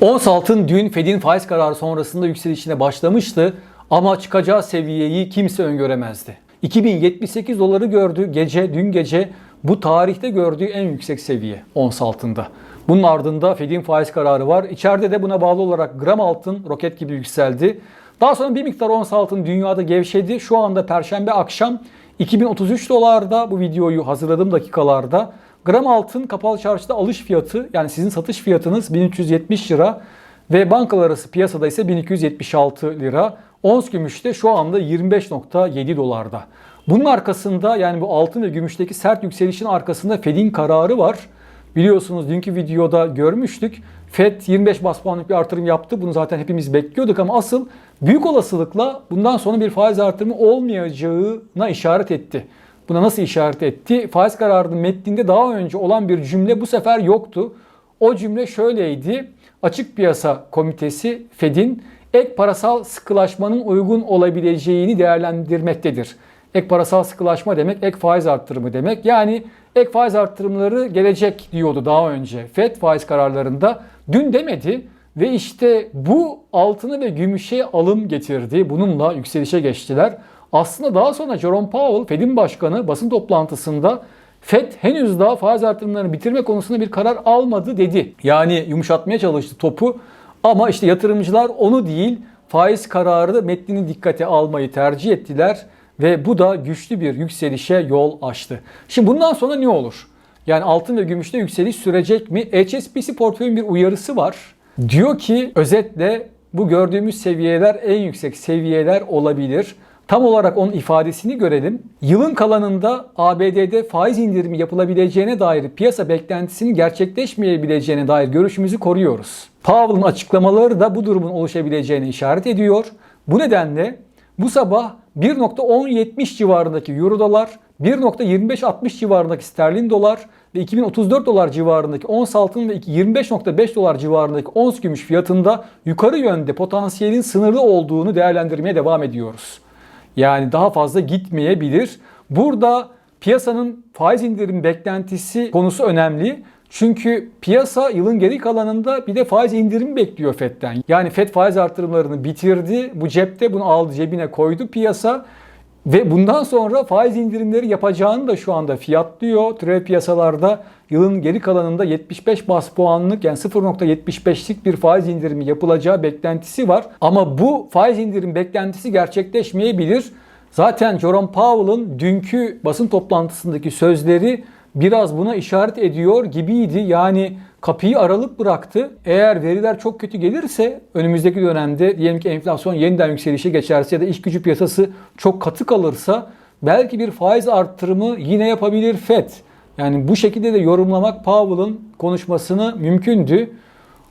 Ons altın dün Fed'in faiz kararı sonrasında yükselişine başlamıştı ama çıkacağı seviyeyi kimse öngöremezdi. 2078 doları gördü gece dün gece bu tarihte gördüğü en yüksek seviye ons altında. Bunun ardında Fed'in faiz kararı var. İçeride de buna bağlı olarak gram altın roket gibi yükseldi. Daha sonra bir miktar ons altın dünyada gevşedi. Şu anda perşembe akşam 2033 dolarda bu videoyu hazırladığım dakikalarda gram altın kapalı çarşıda alış fiyatı yani sizin satış fiyatınız 1370 lira ve bankalar arası piyasada ise 1276 lira. Ons gümüşte şu anda 25.7 dolarda. Bunun arkasında yani bu altın ve gümüşteki sert yükselişin arkasında Fed'in kararı var. Biliyorsunuz dünkü videoda görmüştük. Fed 25 bas puanlık bir artırım yaptı. Bunu zaten hepimiz bekliyorduk ama asıl büyük olasılıkla bundan sonra bir faiz artırımı olmayacağına işaret etti. Buna nasıl işaret etti? Faiz kararının metninde daha önce olan bir cümle bu sefer yoktu. O cümle şöyleydi. Açık Piyasa Komitesi Fed'in ek parasal sıkılaşmanın uygun olabileceğini değerlendirmektedir. Ek parasal sıkılaşma demek ek faiz arttırımı demek. Yani ek faiz arttırımları gelecek diyordu daha önce. Fed faiz kararlarında dün demedi ve işte bu altını ve gümüşe alım getirdi. Bununla yükselişe geçtiler. Aslında daha sonra Jerome Powell, Fed'in başkanı basın toplantısında Fed henüz daha faiz artırımlarını bitirme konusunda bir karar almadı dedi. Yani yumuşatmaya çalıştı topu ama işte yatırımcılar onu değil faiz kararı metnini dikkate almayı tercih ettiler ve bu da güçlü bir yükselişe yol açtı. Şimdi bundan sonra ne olur? Yani altın ve gümüşte yükseliş sürecek mi? HSBC portföyün bir uyarısı var. Diyor ki özetle bu gördüğümüz seviyeler en yüksek seviyeler olabilir. Tam olarak onun ifadesini görelim. Yılın kalanında ABD'de faiz indirimi yapılabileceğine dair piyasa beklentisinin gerçekleşmeyebileceğine dair görüşümüzü koruyoruz. Powell'ın açıklamaları da bu durumun oluşabileceğine işaret ediyor. Bu nedenle bu sabah 1.1070 civarındaki euro dolar, 1.2560 civarındaki sterlin dolar ve 2034 dolar civarındaki ons altın ve 25.5 dolar civarındaki ons gümüş fiyatında yukarı yönde potansiyelin sınırlı olduğunu değerlendirmeye devam ediyoruz. Yani daha fazla gitmeyebilir. Burada piyasanın faiz indirim beklentisi konusu önemli. Çünkü piyasa yılın geri kalanında bir de faiz indirimi bekliyor FED'den. Yani FED faiz artırımlarını bitirdi. Bu cepte bunu aldı cebine koydu piyasa. Ve bundan sonra faiz indirimleri yapacağını da şu anda fiyatlıyor. Türev piyasalarda yılın geri kalanında 75 bas puanlık yani 0.75'lik bir faiz indirimi yapılacağı beklentisi var. Ama bu faiz indirim beklentisi gerçekleşmeyebilir. Zaten Jerome Powell'ın dünkü basın toplantısındaki sözleri biraz buna işaret ediyor gibiydi. Yani kapıyı aralık bıraktı. Eğer veriler çok kötü gelirse önümüzdeki dönemde diyelim ki enflasyon yeniden yükselişe geçerse ya da iş gücü piyasası çok katı kalırsa belki bir faiz arttırımı yine yapabilir FED. Yani bu şekilde de yorumlamak Powell'ın konuşmasını mümkündü.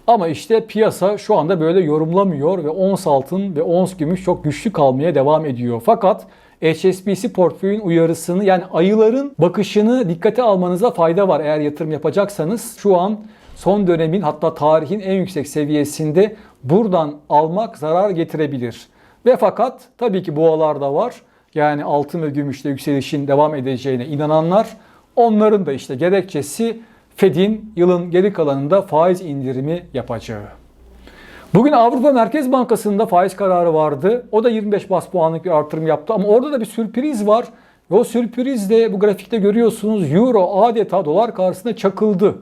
Ama işte piyasa şu anda böyle yorumlamıyor ve ons altın ve ons gümüş çok güçlü kalmaya devam ediyor. Fakat HSBC portföyün uyarısını yani ayıların bakışını dikkate almanıza fayda var eğer yatırım yapacaksanız. Şu an son dönemin hatta tarihin en yüksek seviyesinde buradan almak zarar getirebilir. Ve fakat tabii ki boğalar da var. Yani altın ve gümüşte yükselişin devam edeceğine inananlar onların da işte gerekçesi Fed'in yılın geri kalanında faiz indirimi yapacağı. Bugün Avrupa Merkez Bankası'nda faiz kararı vardı. O da 25 bas puanlık bir artırım yaptı ama orada da bir sürpriz var. Ve o sürpriz de bu grafikte görüyorsunuz euro adeta dolar karşısında çakıldı.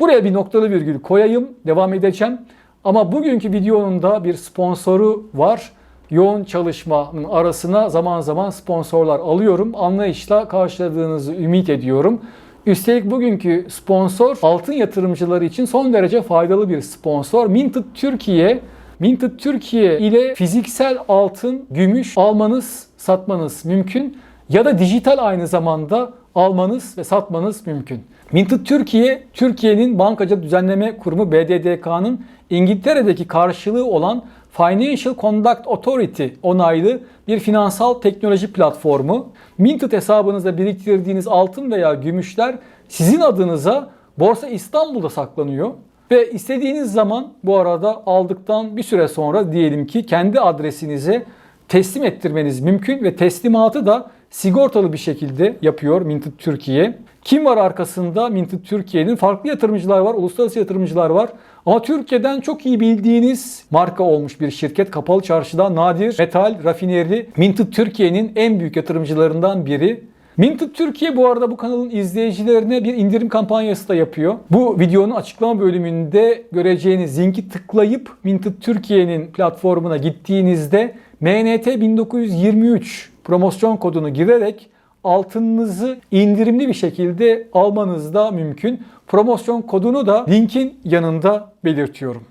Buraya bir noktalı virgül koyayım, devam edeceğim. Ama bugünkü videonun da bir sponsoru var. Yoğun çalışmanın arasına zaman zaman sponsorlar alıyorum. Anlayışla karşıladığınızı ümit ediyorum. Üstelik bugünkü sponsor altın yatırımcıları için son derece faydalı bir sponsor. Minted Türkiye. Minted Türkiye ile fiziksel altın, gümüş almanız, satmanız mümkün. Ya da dijital aynı zamanda almanız ve satmanız mümkün. Minted Türkiye, Türkiye'nin bankacılık düzenleme kurumu BDDK'nın İngiltere'deki karşılığı olan Financial Conduct Authority onaylı bir finansal teknoloji platformu. Minted hesabınızda biriktirdiğiniz altın veya gümüşler sizin adınıza Borsa İstanbul'da saklanıyor. Ve istediğiniz zaman bu arada aldıktan bir süre sonra diyelim ki kendi adresinize teslim ettirmeniz mümkün ve teslimatı da sigortalı bir şekilde yapıyor Minted Türkiye. Kim var arkasında? Minted Türkiye'nin farklı yatırımcılar var, uluslararası yatırımcılar var. Ama Türkiye'den çok iyi bildiğiniz marka olmuş bir şirket Kapalı Çarşı'da Nadir Metal Rafineri Minted Türkiye'nin en büyük yatırımcılarından biri. Minted Türkiye bu arada bu kanalın izleyicilerine bir indirim kampanyası da yapıyor. Bu videonun açıklama bölümünde göreceğiniz linki tıklayıp Minted Türkiye'nin platformuna gittiğinizde MNT 1923 promosyon kodunu girerek altınınızı indirimli bir şekilde almanız da mümkün. Promosyon kodunu da linkin yanında belirtiyorum.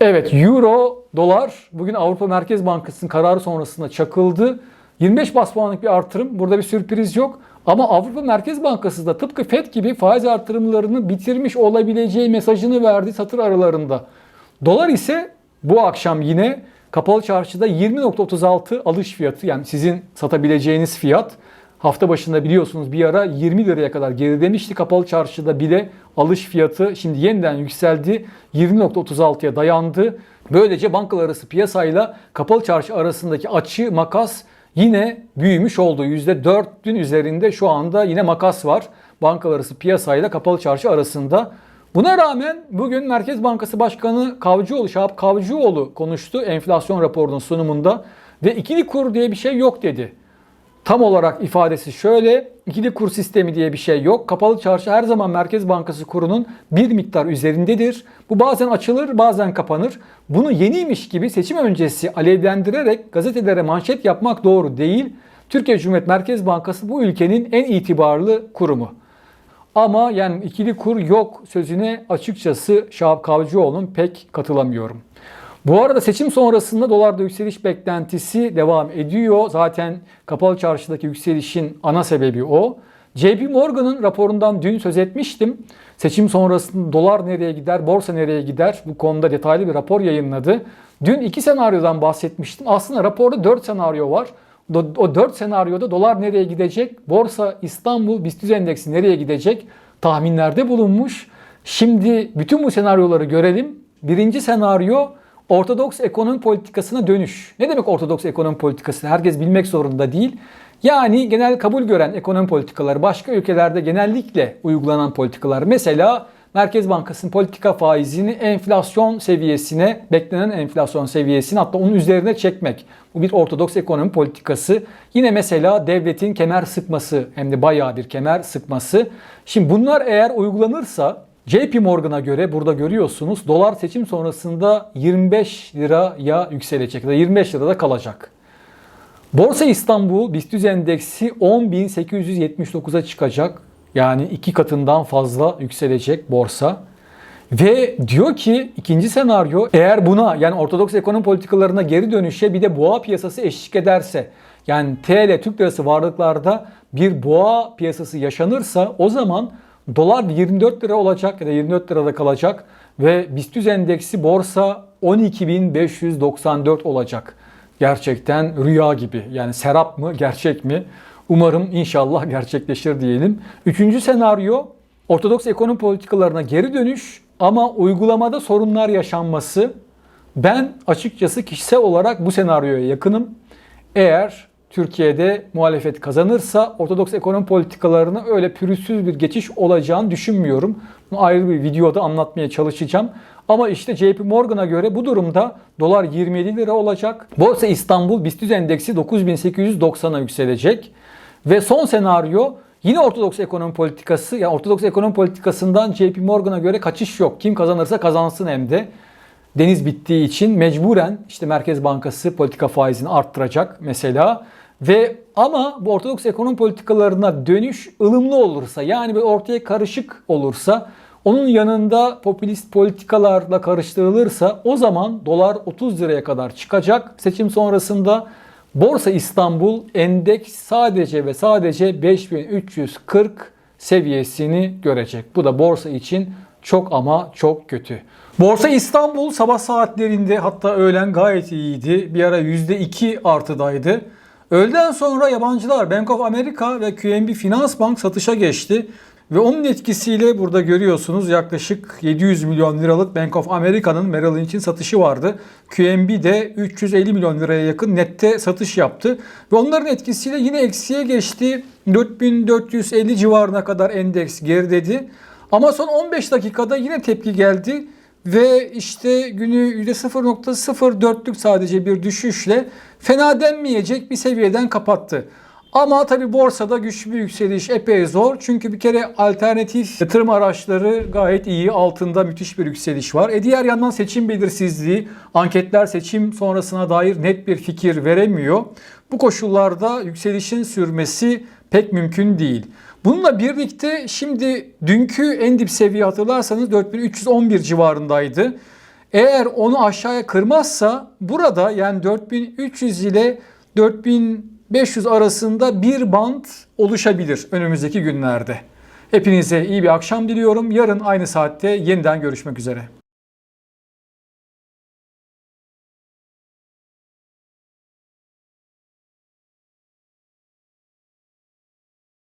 Evet Euro, dolar bugün Avrupa Merkez Bankası'nın kararı sonrasında çakıldı. 25 bas puanlık bir artırım. Burada bir sürpriz yok. Ama Avrupa Merkez Bankası da tıpkı FED gibi faiz artırımlarını bitirmiş olabileceği mesajını verdi satır aralarında. Dolar ise bu akşam yine kapalı çarşıda 20.36 alış fiyatı yani sizin satabileceğiniz fiyat. Hafta başında biliyorsunuz bir ara 20 liraya kadar gerilemişti kapalı çarşıda bile alış fiyatı şimdi yeniden yükseldi 20.36'ya dayandı. Böylece bankalar arası piyasayla kapalı çarşı arasındaki açı makas yine büyümüş oldu. %4'ün üzerinde şu anda yine makas var. Bankalar arası piyasayla kapalı çarşı arasında. Buna rağmen bugün Merkez Bankası Başkanı Kavcıoğlu, Şahap Kavcıoğlu konuştu enflasyon raporunun sunumunda ve ikili kur diye bir şey yok dedi. Tam olarak ifadesi şöyle, ikili kur sistemi diye bir şey yok. Kapalı çarşı her zaman Merkez Bankası kurunun bir miktar üzerindedir. Bu bazen açılır, bazen kapanır. Bunu yeniymiş gibi seçim öncesi alevlendirerek gazetelere manşet yapmak doğru değil. Türkiye Cumhuriyet Merkez Bankası bu ülkenin en itibarlı kurumu. Ama yani ikili kur yok sözüne açıkçası Şahap Kavcıoğlu'nun pek katılamıyorum. Bu arada seçim sonrasında dolarda yükseliş beklentisi devam ediyor. Zaten kapalı çarşıdaki yükselişin ana sebebi o. JP Morgan'ın raporundan dün söz etmiştim. Seçim sonrasında dolar nereye gider, borsa nereye gider bu konuda detaylı bir rapor yayınladı. Dün iki senaryodan bahsetmiştim. Aslında raporda dört senaryo var. O dört senaryoda dolar nereye gidecek, borsa İstanbul BIST endeksi nereye gidecek tahminlerde bulunmuş. Şimdi bütün bu senaryoları görelim. Birinci senaryo ortodoks ekonomi politikasına dönüş. Ne demek ortodoks ekonomi politikası? Herkes bilmek zorunda değil. Yani genel kabul gören ekonomi politikaları başka ülkelerde genellikle uygulanan politikalar. Mesela Merkez Bankası'nın politika faizini enflasyon seviyesine, beklenen enflasyon seviyesine hatta onun üzerine çekmek. Bu bir ortodoks ekonomi politikası. Yine mesela devletin kemer sıkması hem de bayağı bir kemer sıkması. Şimdi bunlar eğer uygulanırsa JP Morgan'a göre burada görüyorsunuz dolar seçim sonrasında 25 liraya yükselecek ya da 25 lirada kalacak. Borsa İstanbul BIST endeksi 10.879'a çıkacak. Yani iki katından fazla yükselecek borsa. Ve diyor ki ikinci senaryo eğer buna yani ortodoks ekonomi politikalarına geri dönüşe bir de boğa piyasası eşlik ederse yani TL Türk lirası varlıklarda bir boğa piyasası yaşanırsa o zaman dolar 24 lira olacak ya da 24 lirada kalacak ve BIST endeksi borsa 12.594 olacak. Gerçekten rüya gibi yani serap mı gerçek mi? Umarım inşallah gerçekleşir diyelim. Üçüncü senaryo ortodoks ekonomi politikalarına geri dönüş ama uygulamada sorunlar yaşanması. Ben açıkçası kişisel olarak bu senaryoya yakınım. Eğer Türkiye'de muhalefet kazanırsa ortodoks ekonomi politikalarına öyle pürüzsüz bir geçiş olacağını düşünmüyorum. Bunu ayrı bir videoda anlatmaya çalışacağım. Ama işte JP Morgan'a göre bu durumda dolar 27 lira olacak. Borsa İstanbul BIST endeksi 9890'a yükselecek. Ve son senaryo yine ortodoks ekonomi politikası. Yani ortodoks ekonomi politikasından JP Morgan'a göre kaçış yok. Kim kazanırsa kazansın hem de. Deniz bittiği için mecburen işte Merkez Bankası politika faizini arttıracak mesela. Ve ama bu ortodoks ekonomi politikalarına dönüş ılımlı olursa yani bir ortaya karışık olursa onun yanında popülist politikalarla karıştırılırsa o zaman dolar 30 liraya kadar çıkacak seçim sonrasında. Borsa İstanbul endeks sadece ve sadece 5340 seviyesini görecek. Bu da borsa için çok ama çok kötü. Borsa İstanbul sabah saatlerinde hatta öğlen gayet iyiydi. Bir ara %2 artıdaydı. Öğleden sonra yabancılar Bank of America ve QNB Finans Bank satışa geçti. Ve onun etkisiyle burada görüyorsunuz yaklaşık 700 milyon liralık Bank of America'nın Merrill Lynch'in satışı vardı. QNB de 350 milyon liraya yakın nette satış yaptı. Ve onların etkisiyle yine eksiye geçti. 4450 civarına kadar endeks geriledi. Ama son 15 dakikada yine tepki geldi ve işte günü %0.04'lük sadece bir düşüşle fena denmeyecek bir seviyeden kapattı. Ama tabi borsada güçlü bir yükseliş epey zor. Çünkü bir kere alternatif yatırım araçları gayet iyi. Altında müthiş bir yükseliş var. E diğer yandan seçim belirsizliği, anketler seçim sonrasına dair net bir fikir veremiyor. Bu koşullarda yükselişin sürmesi pek mümkün değil. Bununla birlikte şimdi dünkü en dip seviye hatırlarsanız 4311 civarındaydı. Eğer onu aşağıya kırmazsa burada yani 4300 ile 4500 arasında bir band oluşabilir önümüzdeki günlerde. Hepinize iyi bir akşam diliyorum. Yarın aynı saatte yeniden görüşmek üzere.